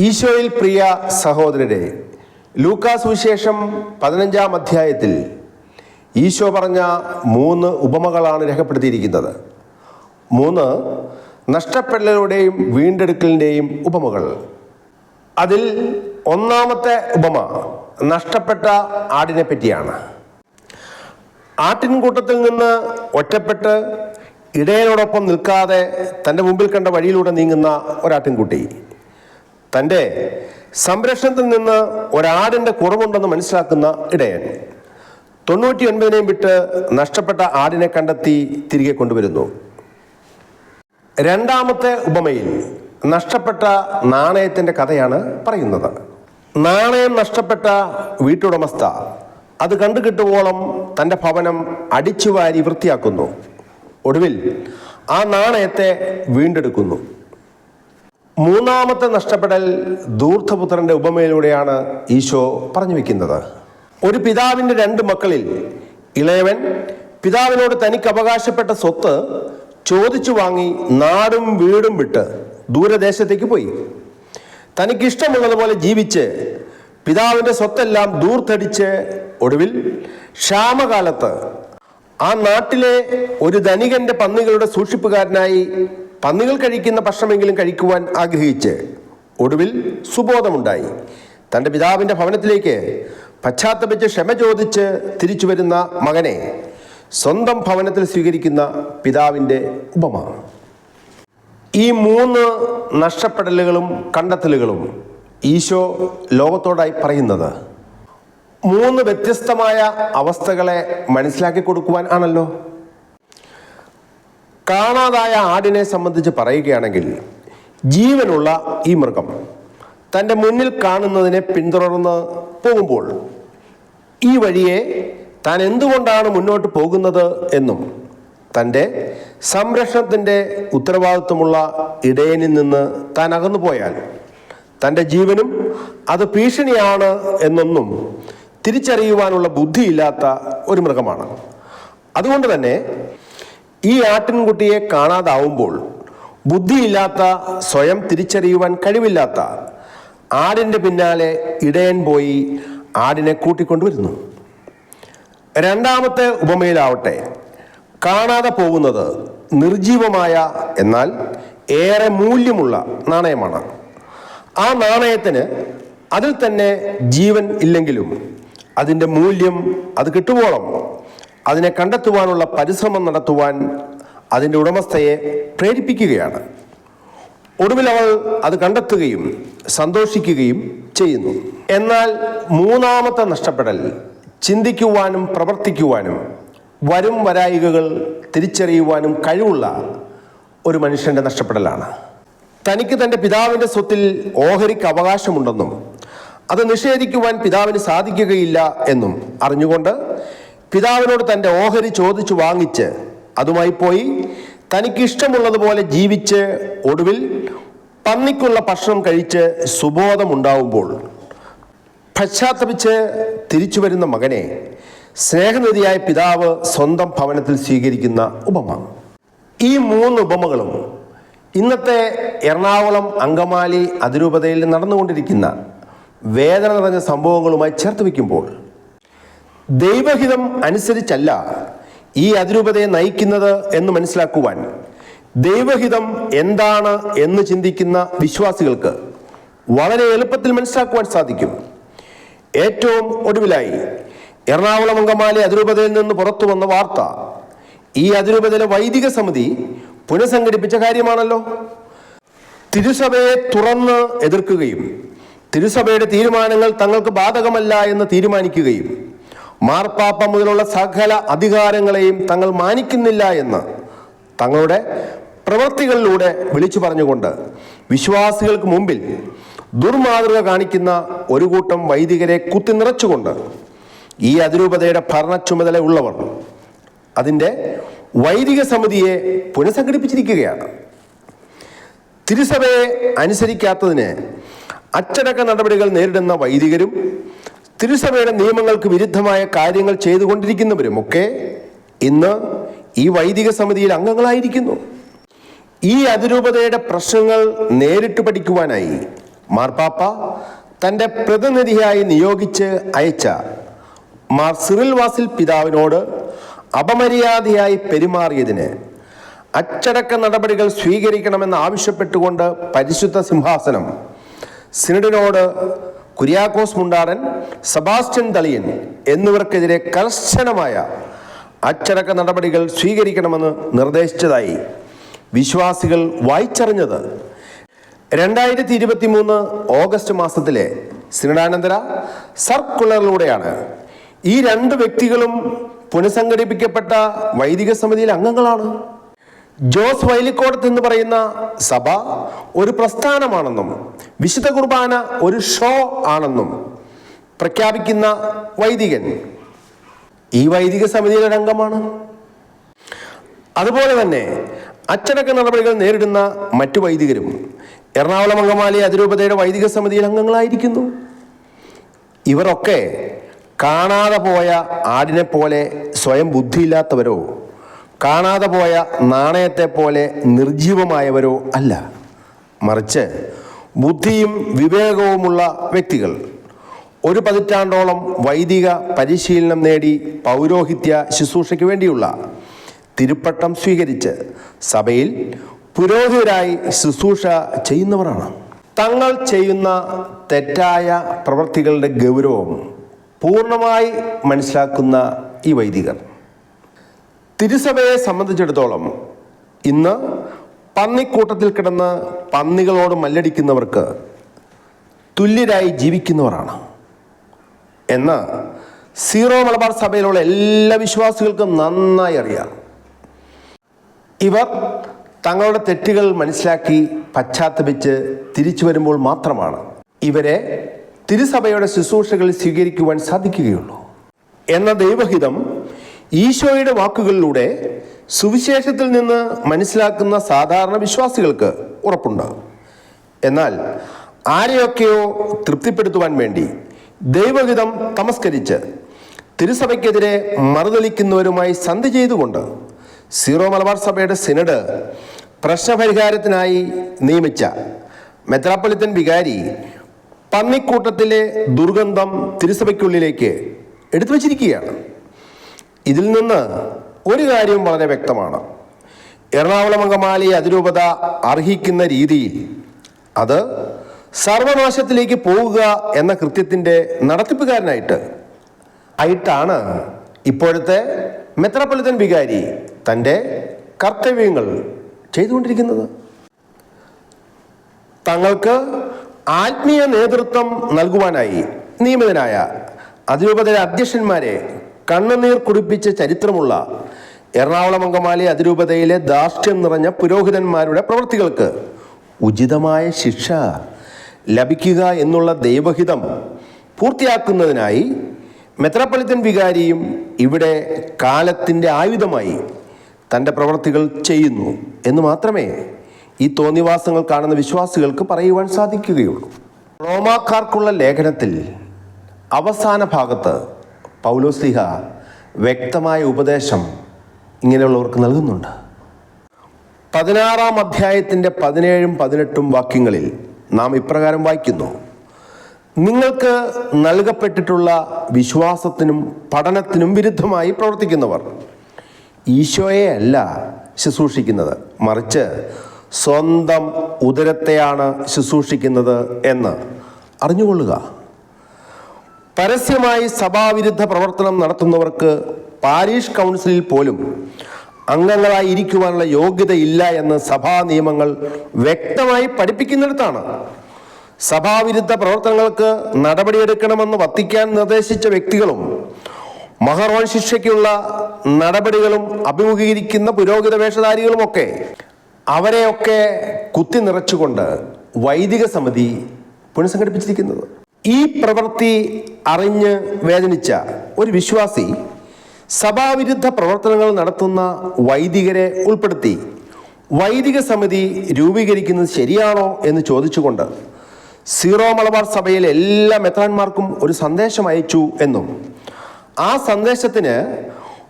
ഈശോയിൽ പ്രിയ സഹോദരരെ ലൂക്കാസ് വിശേഷം പതിനഞ്ചാം അധ്യായത്തിൽ ഈശോ പറഞ്ഞ മൂന്ന് ഉപമകളാണ് രേഖപ്പെടുത്തിയിരിക്കുന്നത്. മൂന്ന് നഷ്ടപ്പെടലുകളുടെയും വീണ്ടെടുക്കലിന്റെയും ഉപമകൾ. അതിൽ ഒന്നാമത്തെ ഉപമ നഷ്ടപ്പെട്ട ആടിനെ പറ്റിയാണ്. ആട്ടിൻകൂട്ടത്തിൽ നിന്ന് ഒറ്റപ്പെട്ട് ഇടയനോടൊപ്പം നിൽക്കാതെ തന്റെ മുമ്പിൽ കണ്ട വഴിയിലൂടെ നീങ്ങുന്ന ഒരാട്ടിൻകുട്ടി. തന്റെ സംരക്ഷണത്തിൽ നിന്ന് ഒരാടിന്റെ കുറവുണ്ടെന്ന് മനസ്സിലാക്കുന്ന ഇടയൻ. തൊണ്ണൂറ്റി ഒൻപതിനെയും വിട്ട് നഷ്ടപ്പെട്ട ആടിനെ കണ്ടെത്തി തിരികെ കൊണ്ടുവരുന്നു. രണ്ടാമത്തെ ഉപമയിൽ നഷ്ടപ്പെട്ട നാണയത്തിന്റെ കഥയാണ് പറയുന്നത്. നാണയം നഷ്ടപ്പെട്ട വീട്ടുടമസ്ഥ അത് കണ്ടു കിട്ടുവോളം തന്റെ ഭവനം അടിച്ചുവാരി വൃത്തിയാക്കുന്നു. ഒടുവിൽ ആ നാണയത്തെ വീണ്ടെടുക്കുന്നു. മൂന്നാമത്തെ നഷ്ടപ്പെടൽ ധൂർത്തപുത്രന്റെ ഉപമയിലൂടെയാണ് ഈശോ പറഞ്ഞു വെക്കുന്നത്. ഒരു പിതാവിന്റെ രണ്ട് മക്കളിൽ ഇളയവൻ പിതാവിനോട് തനിക്ക് അവകാശപ്പെട്ട സ്വത്ത് ചോദിച്ചു വാങ്ങി നാടും വീടും വിട്ട് ദൂരദേശത്തേക്ക് പോയി. തനിക്കിഷ്ടമുള്ളതുപോലെ ജീവിച്ച് പിതാവിന്റെ സ്വത്തെല്ലാം ദൂർത്തടിച്ച് ഒടുവിൽ ക്ഷാമകാലത്ത് ആ നാട്ടിലെ ഒരു ധനികന്റെ പന്നികളുടെ സൂക്ഷിപ്പുകാരനായി പന്നികൾ കഴിക്കുന്ന ഭക്ഷണമെങ്കിലും കഴിക്കുവാൻ ആഗ്രഹിച്ച് ഒടുവിൽ സുബോധമുണ്ടായി. തന്റെ പിതാവിന്റെ ഭവനത്തിലേക്ക് പശ്ചാത്തപിച്ച് ക്ഷമ ചോദിച്ച് തിരിച്ചു വരുന്ന മകനെ സ്വന്തം ഭവനത്തിൽ സ്വീകരിക്കുന്ന പിതാവിന്റെ ഉപമ. ഈ മൂന്ന് നഷ്ടപ്പെടലുകളും കണ്ടെത്തലുകളും ഈശോ ലോകത്തോടായി പറയുന്നത് മൂന്ന് വ്യത്യസ്തമായ അവസ്ഥകളെ മനസ്സിലാക്കി കൊടുക്കുവാൻ ആണല്ലോ. കാണാതായ ആടിനെ സംബന്ധിച്ച് പറയുകയാണെങ്കിൽ ജീവനുള്ള ഈ മൃഗം തന്റെ മുന്നിൽ കാണുന്നതിനെ പിന്തുടർന്ന് പോകുമ്പോൾ ഈ വഴിയെ താൻ എന്തുകൊണ്ടാണ് മുന്നോട്ട് പോകുന്നത് എന്നും തന്റെ സംരക്ഷണത്തിന്റെ ഉത്തരവാദിത്വമുള്ള ഇടയനിൽ നിന്ന് താൻ അകന്നു പോയാൽ തന്റെ ജീവനും അത് ഭീഷണിയാണ് എന്നൊന്നും തിരിച്ചറിയുവാനുള്ള ബുദ്ധിയില്ലാത്ത ഒരു മൃഗമാണ്. അതുകൊണ്ട് തന്നെ ഈ ആട്ടിൻകുട്ടിയെ കാണാതാവുമ്പോൾ ബുദ്ധിയില്ലാത്ത സ്വയം തിരിച്ചറിയുവാൻ കഴിവില്ലാത്ത ആടിന്റെ പിന്നാലെ ഇടയൻ പോയി ആടിനെ കൂട്ടിക്കൊണ്ടുവരുന്നു. രണ്ടാമത്തെ ഉപമയിലാവട്ടെ കാണാതെ പോകുന്നത് നിർജീവമായ എന്നാൽ ഏറെ മൂല്യമുള്ള നാണയമാണ്. ആ നാണയത്തിന് അതിൽ തന്നെ ജീവൻ ഇല്ലെങ്കിലും അതിന്റെ മൂല്യം അത് കിട്ടുവോളം അതിനെ കണ്ടെത്തുവാനുള്ള പരിശ്രമം നടത്തുവാൻ അതിന്റെ ഉടമസ്ഥയെ പ്രേരിപ്പിക്കുകയാണ്. ഒടുവിൽ അവൾ അത് കണ്ടെത്തുകയും സന്തോഷിക്കുകയും ചെയ്യുന്നു. എന്നാൽ മൂന്നാമത്തെ നഷ്ടപ്പെടൽ ചിന്തിക്കുവാനും പ്രവർത്തിക്കുവാനും വരും വരായികകൾ തിരിച്ചറിയുവാനും കഴിവുള്ള ഒരു മനുഷ്യന്റെ നഷ്ടപ്പെടലാണ്. തനിക്ക് തന്റെ പിതാവിന്റെ സ്വത്തിൽ ഓഹരിക്ക് അവകാശമുണ്ടെന്നും അത് നിഷേധിക്കുവാൻ പിതാവിന് സാധിക്കുകയില്ല എന്നും അറിഞ്ഞുകൊണ്ട് പിതാവിനോട് തന്റെ ഓഹരി ചോദിച്ചു വാങ്ങിച്ച് അതുമായി പോയി തനിക്കിഷ്ടമുള്ളതുപോലെ ജീവിച്ച് ഒടുവിൽ പന്നിക്കുള്ള ഭക്ഷണം കഴിച്ച് സുബോധമുണ്ടാവുമ്പോൾ പശ്ചാത്തപിച്ച് തിരിച്ചു വരുന്ന മകനെ സ്നേഹനിധിയായ പിതാവ് സ്വന്തം ഭവനത്തിൽ സ്വീകരിക്കുന്ന ഉപമ. ഈ മൂന്ന് ഉപമകളും ഇന്നത്തെ എറണാകുളം അങ്കമാലി അതിരൂപതയിൽ നടന്നുകൊണ്ടിരിക്കുന്ന വേദന നിറഞ്ഞ സംഭവങ്ങളുമായി ചേർത്ത് വയ്ക്കുമ്പോൾ ദൈവഹിതം അനുസരിച്ചല്ല ഈ അതിരൂപതയെ നയിക്കുന്നത് എന്ന് മനസ്സിലാക്കുവാൻ. ദൈവഹിതം എന്താണ് എന്ന് ചിന്തിക്കുന്ന വിശ്വാസികൾക്ക് വളരെ എളുപ്പത്തിൽ മനസ്സിലാക്കുവാൻ സാധിക്കും. ഏറ്റവും ഒടുവിലായി എറണാകുളം അങ്കമാലി അതിരൂപതയിൽ നിന്ന് പുറത്തു വന്ന വാർത്ത. ഈ അതിരൂപതയിലെ വൈദിക സമിതി പുനഃസംഘടിപ്പിച്ച കാര്യമാണല്ലോ. തിരുസഭയെ തുറന്ന് എതിർക്കുകയും തിരുസഭയുടെ തീരുമാനങ്ങൾ തങ്ങൾക്ക് ബാധകമല്ല എന്ന് തീരുമാനിക്കുകയും മാർപ്പാപ്പ മുതലുള്ള സകല അധികാരങ്ങളെയും തങ്ങൾ മാനിക്കുന്നില്ല എന്ന് തങ്ങളുടെ പ്രവൃത്തികളിലൂടെ വിളിച്ചു പറഞ്ഞുകൊണ്ട് വിശ്വാസികൾക്ക് മുമ്പിൽ ദുർമാതൃക കാണിക്കുന്ന ഒരു കൂട്ടം വൈദികരെ കുത്തി നിറച്ചുകൊണ്ട് ഈ അതിരൂപതയുടെ ഭരണ ചുമതല ഉള്ളവർ അതിന്റെ വൈദിക സമിതിയെ പുനഃസംഘടിപ്പിച്ചിരിക്കുകയാണ്. തിരുസഭയെ അനുസരിക്കാത്തതിന് അച്ചടക്ക നടപടികൾ നേരിടുന്ന വൈദികരും തിരുസഭയുടെ നിയമങ്ങൾക്ക് വിരുദ്ധമായ കാര്യങ്ങൾ ചെയ്തുകൊണ്ടിരിക്കുന്നവരുമൊക്കെ ഇന്ന് ഈ വൈദിക സമിതിയിൽ അംഗങ്ങളായിരിക്കുന്നു. ഈ അതിരൂപതയുടെ പ്രശ്നങ്ങൾ നേരിട്ട് പഠിക്കുവാനായി മാർപ്പാപ്പ തന്റെ പ്രതിനിധിയായി നിയോഗിച്ച് അയച്ച മാർ സിറിൽ വാസിൽ പിതാവിനോട് അപമര്യാദയായി പെരുമാറിയതിന് അച്ചടക്ക നടപടികൾ സ്വീകരിക്കണമെന്ന് ആവശ്യപ്പെട്ടുകൊണ്ട് പരിശുദ്ധ സിംഹാസനം സിനഡിനോട് കുര്യാക്കോസ് മുണ്ടാടൻ സബാസ്റ്റ്യൻ തളിയൻ എന്നിവർക്കെതിരെ കർശനമായ അച്ചടക്ക നടപടികൾ സ്വീകരിക്കണമെന്ന് നിർദ്ദേശിച്ചതായി വിശ്വാസികൾ വായിച്ചറിഞ്ഞത്. രണ്ടായിരത്തി ഇരുപത്തി മൂന്ന് ഓഗസ്റ്റ് മാസത്തിലെ സിനഡാനന്തര സർക്കുലറിലൂടെയാണ്. ഈ രണ്ട് വ്യക്തികളും പുനഃസംഘടിപ്പിക്കപ്പെട്ട വൈദിക സമിതിയിലെ അംഗങ്ങളാണ്. ജോസ് വൈലിക്കോടത്ത് എന്ന് പറയുന്ന സഭ ഒരു പ്രസ്ഥാനമാണെന്നും വിശുദ്ധ കുർബാന ഒരു ഷോ ആണെന്നും പ്രഖ്യാപിക്കുന്ന വൈദികൻ ഈ വൈദിക സമിതിയിലെ അംഗമാണ്. അതുപോലെ തന്നെ അച്ചടക്ക നടപടികൾ നേരിടുന്ന മറ്റു വൈദികരും എറണാകുളം അങ്കമാലി അതിരൂപതയുടെ വൈദിക സമിതിയിൽ അംഗങ്ങളായിരിക്കുന്നു. ഇവരൊക്കെ കാണാതെ പോയ ആടിനെ പോലെ സ്വയം ബുദ്ധിയില്ലാത്തവരോ കാണാതെ പോയ നാണയത്തെ പോലെ നിർജീവമായവരോ അല്ല. മറിച്ച് ബുദ്ധിയും വിവേകവുമുള്ള വ്യക്തികൾ. ഒരു പതിറ്റാണ്ടോളം വൈദിക പരിശീലനം നേടി പൗരോഹിത്യ ശുശ്രൂഷയ്ക്ക് വേണ്ടിയുള്ള തിരുപ്പട്ടം സ്വീകരിച്ച് സഭയിൽ പുരോഹിതരായി ശുശ്രൂഷ ചെയ്യുന്നവരാണ്. തങ്ങൾ ചെയ്യുന്ന തെറ്റായ പ്രവൃത്തികളുടെ ഗൗരവം പൂർണമായി മനസ്സിലാക്കുന്ന ഈ വൈദികർ. തിരുസഭയെ സംബന്ധിച്ചിടത്തോളം ഇന്ന് പന്നിക്കൂട്ടത്തിൽ കിടന്ന് പന്നികളോട് മല്ലടിക്കുന്നവർക്ക് തുല്യരായി ജീവിക്കുന്നവരാണ്. എന്ന് സീറോ മലബാർ സഭയിലുള്ള എല്ലാ വിശ്വാസികൾക്കും നന്നായി അറിയാം. ഇവർ തങ്ങളുടെ തെറ്റുകൾ മനസ്സിലാക്കി പശ്ചാത്തപിച്ച് തിരിച്ചു വരുമ്പോൾ മാത്രമാണ് ഇവരെ തിരുസഭയുടെ ശുശ്രൂഷകളിൽ സ്വീകരിക്കുവാൻ സാധിക്കുകയുള്ളൂ. എന്ന ദൈവഹിതം ഈശോയുടെ വാക്കുകളിലൂടെ സുവിശേഷത്തിൽ നിന്ന് മനസ്സിലാക്കുന്ന സാധാരണ വിശ്വാസികൾക്ക് ഉറപ്പുണ്ട്. എന്നാൽ ആരെയൊക്കെയോ തൃപ്തിപ്പെടുത്തുവാൻ വേണ്ടി ദൈവഹിതം തമസ്കരിച്ച് തിരുസഭയ്ക്കെതിരെ മറുതലിക്കുന്നവരുമായി സന്ധി ചെയ്തുകൊണ്ട് സീറോ മലബാർ സഭയുടെ സിനഡ് പ്രശ്നപരിഹാരത്തിനായി നിയമിച്ച മെത്രാപ്പൊലിത്തൻ വികാരി പന്നിക്കൂട്ടത്തിലെ ദുർഗന്ധം തിരുസഭയ്ക്കുള്ളിലേക്ക് എടുത്തു വച്ചിരിക്കുകയാണ് ഇതിൽ നിന്ന് ഒരു കാര്യം വളരെ വ്യക്തമാണ്. എറണാകുളം അങ്കമാലി അതിരൂപത അർഹിക്കുന്ന രീതിയിൽ അത് സർവനാശത്തിലേക്ക് പോവുക എന്ന കൃത്യത്തിന്റെ നടത്തിപ്പുകാരനായിട്ട് ആയിട്ടാണ് ഇപ്പോഴത്തെ മെത്രാപ്പൊലിത്തൻ വികാരി തന്റെ കർത്തവ്യങ്ങൾ ചെയ്തുകൊണ്ടിരിക്കുന്നത്. തങ്ങൾക്ക് ആത്മീയ നേതൃത്വം നൽകുവാനായി നിയമിതനായ അതിരൂപതയുടെ അധ്യക്ഷന്മാരെ കണ്ണുനീർ കുടിപ്പിച്ച ചരിത്രമുള്ള എറണാകുളം അങ്കമാലി അതിരൂപതയിലെ ധാർഷ്ട്യം നിറഞ്ഞ പുരോഹിതന്മാരുടെ പ്രവൃത്തികൾക്ക് ഉചിതമായ ശിക്ഷ ലഭിക്കുക എന്നുള്ള ദൈവഹിതം പൂർത്തിയാക്കുന്നതിനായി മെത്രാപ്പൊളിത്തൻ വികാരിയും ഇവിടെ കാലത്തിന്റെ ആയുധമായി തന്റെ പ്രവൃത്തികൾ ചെയ്യുന്നു എന്ന് മാത്രമേ ഈ തോന്നിവാസങ്ങൾ കാണുന്ന വിശ്വാസികൾക്ക് പറയുവാൻ സാധിക്കുകയുള്ളൂ. റോമാക്കാർക്കുള്ള ലേഖനത്തിൽ അവസാന ഭാഗത്ത് പൗലോസ്ലിഹ വ്യക്തമായ ഉപദേശം ഇങ്ങനെയുള്ളവർക്ക് നൽകുന്നുണ്ട്. പതിനാറാം അധ്യായത്തിന്റെ പതിനേഴും പതിനെട്ടും വാക്യങ്ങളിൽ നാം ഇപ്രകാരം വായിക്കുന്നു. നിങ്ങൾക്ക് നൽകപ്പെട്ടിട്ടുള്ള വിശ്വാസത്തിനും പഠനത്തിനും വിരുദ്ധമായി പ്രവർത്തിക്കുന്നവർ ഈശോയെ അല്ല ശുശ്രൂഷിക്കുന്നത് മറിച്ച് സ്വന്തം ഉദരത്തെയാണ് ശുശ്രൂഷിക്കുന്നത് എന്ന് അറിഞ്ഞുകൊള്ളുക. പരസ്യമായി സഭാവിരുദ്ധ പ്രവർത്തനം നടത്തുന്നവർക്ക് പാരീഷ് കൗൺസിലിൽ പോലും അംഗങ്ങളായി ഇരിക്കുവാനുള്ള യോഗ്യതയില്ല എന്ന് സഭാ നിയമങ്ങൾ വ്യക്തമായി പഠിപ്പിക്കുന്നിടത്താണ്. സഭാവിരുദ്ധ പ്രവർത്തനങ്ങൾക്ക് നടപടിയെടുക്കണമെന്ന് വത്തിക്കാൻ നിർദ്ദേശിച്ച വ്യക്തികളും മഹറോൺ ശിക്ഷയ്ക്കുള്ള നടപടികളും അഭിമുഖീകരിക്കുന്ന പുരോഹിത വേഷധാരികളുമൊക്കെ അവരെയൊക്കെ കുത്തി നിറച്ചുകൊണ്ട് വൈദിക സമിതി പുനഃസംഘടിപ്പിച്ചിരിക്കുന്നത്. ഈ പ്രവൃത്തി അറിഞ്ഞ് വേദനിച്ച ഒരു വിശ്വാസി സഭാവിരുദ്ധ പ്രവർത്തനങ്ങൾ നടത്തുന്ന വൈദികരെ ഉൾപ്പെടുത്തി വൈദിക സമിതി രൂപീകരിക്കുന്നത് ശരിയാണോ എന്ന് ചോദിച്ചുകൊണ്ട് സീറോ മലബാർ സഭയിലെ എല്ലാ മെത്രാന്മാർക്കും ഒരു സന്ദേശം അയച്ചു എന്നും ആ സന്ദേശത്തിന്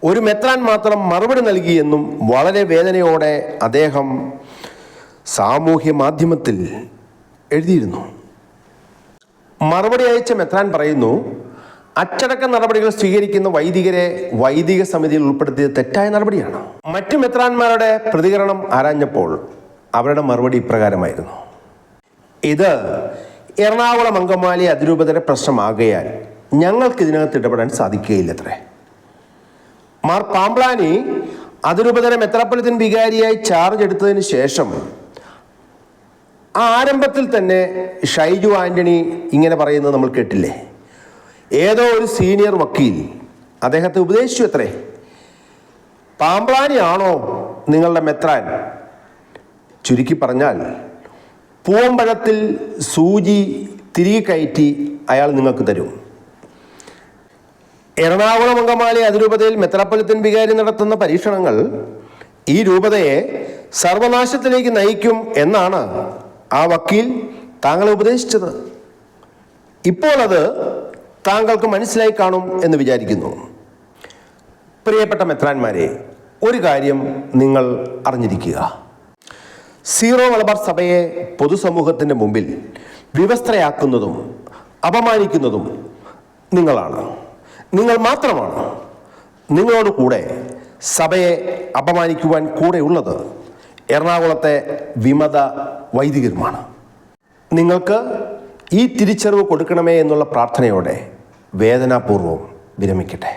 ഒരു മെത്രാൻ മാത്രം മറുപടി നൽകിയെന്നും വളരെ വേദനയോടെ അദ്ദേഹം സാമൂഹ്യ മാധ്യമത്തിൽ എഴുതിയിരുന്നു. മറുപടി അയച്ച മെത്രാൻ പറയുന്നു അച്ചടക്ക നടപടികൾ സ്വീകരിക്കുന്ന വൈദികരെ വൈദിക സമിതിയിൽ ഉൾപ്പെടുത്തിയത് തെറ്റായ നടപടിയാണ്. മറ്റു മെത്രാന്മാരുടെ പ്രതികരണം ആരാഞ്ഞപ്പോൾ അവരുടെ മറുപടി ഇപ്രകാരമായിരുന്നു. ഇത് എറണാകുളം അങ്കമാലി അതിരൂപതയുടെ പ്രശ്നമാകയാൽ ഞങ്ങൾക്ക് ഇതിനകത്ത് ഇടപെടാൻ സാധിക്കുകയില്ലത്രേ. മാർ പാമ്പ്ലാനി അതിരൂപതയുടെ മെത്രാപ്പൊലിത്തൻ വികാരിയായി ചാർജ് എടുത്തതിന് ശേഷം ആരംഭത്തിൽ തന്നെ ഷൈജു ആന്റണി ഇങ്ങനെ പറയുന്നത് നമ്മൾ കേട്ടില്ലേ? ഏതോ ഒരു സീനിയർ വക്കീൽ അദ്ദേഹത്തെ ഉപദേശിച്ചു അത്രേ പാമ്പ്ലാനിയാണോ നിങ്ങളുടെ മെത്രാൻ? ചുരുക്കി പറഞ്ഞാൽ പൂവമ്പഴത്തിൽ സൂചി തിരികെ കയറ്റി അയാൾ നിങ്ങൾക്ക് തരും. എറണാകുളം അങ്കമാലി അതിരൂപതയിൽ മെത്രാപ്പൊലിത്തൻ വികാരി നടത്തുന്ന പരീക്ഷണങ്ങൾ ഈ രൂപതയെ സർവനാശത്തിലേക്ക് നയിക്കും എന്നാണ് ആ വക്കീൽ താങ്കളെ ഉപദേശിച്ചത്. ഇപ്പോൾ അത് താങ്കൾക്ക് മനസ്സിലായി കാണും എന്ന് വിചാരിക്കുന്നു. പ്രിയപ്പെട്ട മെത്രാന്മാരെ ഒരു കാര്യം നിങ്ങൾ അറിഞ്ഞിരിക്കുക. സീറോ മലബാർ സഭയെ പൊതുസമൂഹത്തിന്റെ മുമ്പിൽ വിവസ്ത്രയാക്കുന്നതും അപമാനിക്കുന്നതും നിങ്ങളാണ്. നിങ്ങൾ മാത്രമാണ് നിങ്ങളോട് കൂടെ സഭയെ അപമാനിക്കുവാൻ കൂടെയുള്ളത്. എറണാകുളത്തെ വിമത വൈദികരുമാണ്. നിങ്ങൾക്ക് ഈ തിരിച്ചറിവ് കൊടുക്കണമേ എന്നുള്ള പ്രാർത്ഥനയോടെ വേദനാപൂർവം വിരമിക്കട്ടെ.